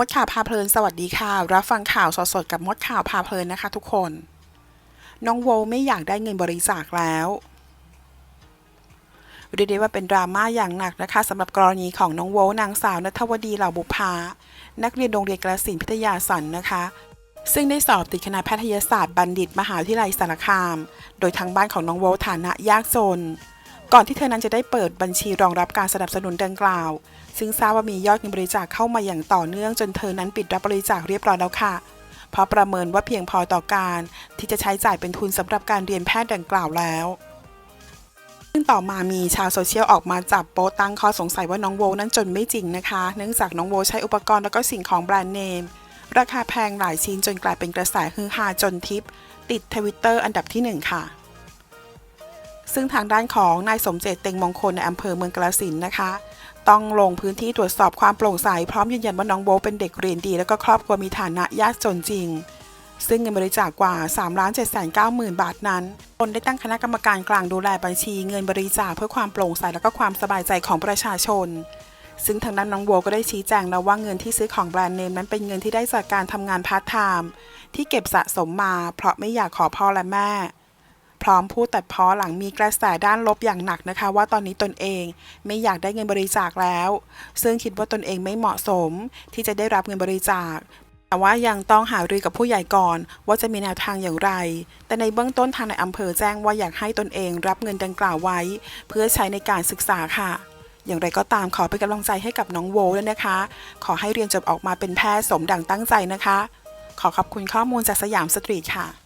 มดข่าวพาเพลินสวัสดีค่ะ รับฟังข่าวสดๆกับมดข่าวพาเพลินนะคะทุกคน น้องโวไม่อยากได้เงินบริจาคแล้วเรียกได้ว่าเป็นดราม่าอย่างหนักนะคะสำหรับกรณีของน้องโวนางสาวนัทวดีเหล่าบุพานักเรียนโรงเรียนกระสินพิทยาสันนะคะ ซึ่งได้สอบติดคณะแพทยศาสตร์บัณฑิตมหาวิทยาลัยสารคาม โดยทางบ้านของน้องโวฐานะยากจน ก่อนที่เธอนั้นจะได้เปิดบัญชีรองรับการสนับสนุนดังกล่าว ซึ่งทราบว่ามียอดเงินบริจาคเข้ามาอย่างต่อเนื่องจนเธอนั้นปิดรับบริจาคเรียบร้อยแล้วค่ะ เพราะประเมินว่าเพียงพอต่อการ ที่จะใช้จ่ายเป็นทุนสำหรับการเรียนแพทย์ดังกล่าวแล้วซึ่งต่อมามีชาวโซเชียลออกมาจับโป๊ตั้งข้อสงสัยว่าน้องโวนั้นจนไม่จริงนะคะ เนื่องจากน้องโวใช้อุปกรณ์แล้วก็สิ่งของแบรนด์เนม ราคาแพงหลายชิ้นจนกลายเป็นกระแสฮือฮาจนทิป ติดทวิตเตอร์อันดับที่หนึ่งค่ะ ซึ่งทางด้านของนายสมเจตเต็งมงคลในอำเภอเมืองกาฬสินนะคะ ต้องลงพื้นที่ตรวจสอบความโปร่งใสพร้อมยืนยันว่าน้องโบเป็นเด็กเรียนดี แล้วก็ครอบครัวมีฐานะยากจนจริง ซึ่งเงินบริจาคกว่า3 7 9 0 0 0 0 บาทนั้นตนได้ตั้งคณะกรรมการกลางดูแลบัญชี เงินบริจาคเพื่อความโปร่งใสและก็ความสบายใจของประชาชนซึ่งทางด้านน้องโบก็ได้ชี้แจงแล้วว่าเงินที่ซื้อของแบรนด์เนมนั้นเป็นเงินที่ได้จากการทำงานพาร์ทไทม์ที่เก็บสะสมมาเพราะไม่อยากขอพ่อและแม่ พร้อมพูดตัดพ้อหลังมีกระแสด้านลบอย่างหนักนะคะ ว่าตอนนี้ตนเองไม่อยากได้เงินบริจาคแล้ว ซึ่งคิดว่าตนเองไม่เหมาะสมที่จะได้รับเงินบริจาคแต่ว่ายังต้องหารือกับผู้ใหญ่ก่อนว่าจะมีแนวทางอย่างไร แต่ในเบื้องต้นทางในอำเภอแจ้งว่าอยากให้ตนเองรับเงินดังกล่าวไว้ เพื่อใช้ในการศึกษาค่ะ อย่างไรก็ตามขอเป็นกำลังใจให้กับน้องโวด้วยนะคะ ขอให้เรียนจบออกมาเป็นแพทย์สมดังตั้งใจนะคะ ขอขอบคุณข้อมูลจากสยามสตรีทค่ะ